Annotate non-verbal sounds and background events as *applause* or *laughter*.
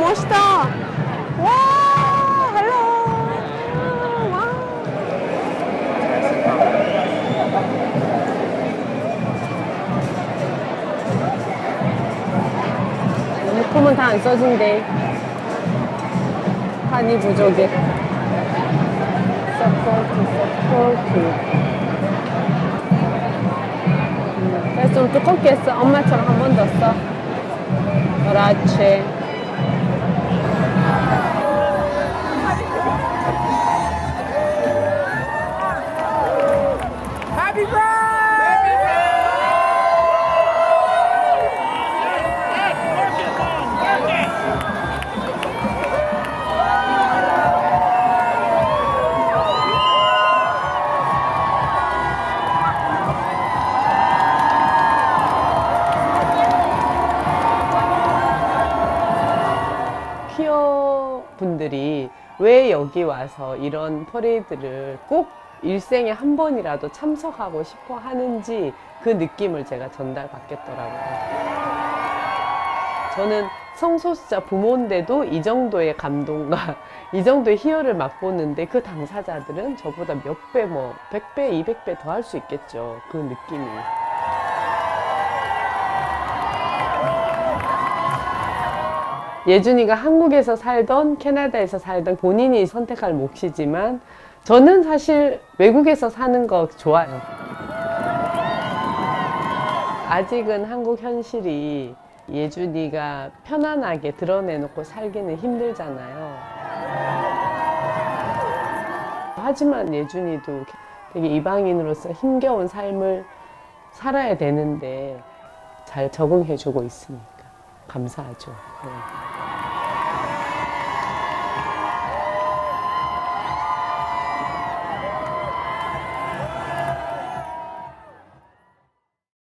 멋있다. 와, 헬로. 와. 유니폼은 다 안 써진대. 한이 부족해. 서포트, 서포트. 음, 그래서 좀 두껍게 써. 엄마처럼 한 번 더 써. 그렇지. Happy birthday! 퀴어 분들이 왜 여기 와서 이런 퍼레이드를 꼭 일생에 한 번이라도 참석하고 싶어 하는지 그 느낌을 제가 전달받겠더라고요. 저는 성소수자 부모인데도 이 정도의 감동과 *laughs* 이 정도의 희열을 맛보는데 그 당사자들은 저보다 몇 배, 뭐, 100배, 200배 더 할 수 있겠죠. 그 느낌이. 예준이가 한국에서 살던 캐나다에서 살던 본인이 선택할 몫이지만 저는 사실 외국에서 사는 거 좋아요. 아직은 한국 현실이 예준이가 편안하게 드러내놓고 살기는 힘들잖아요. 하지만 예준이도 되게 이방인으로서 힘겨운 삶을 살아야 되는데 잘 적응해주고 있으니까 감사하죠. 네.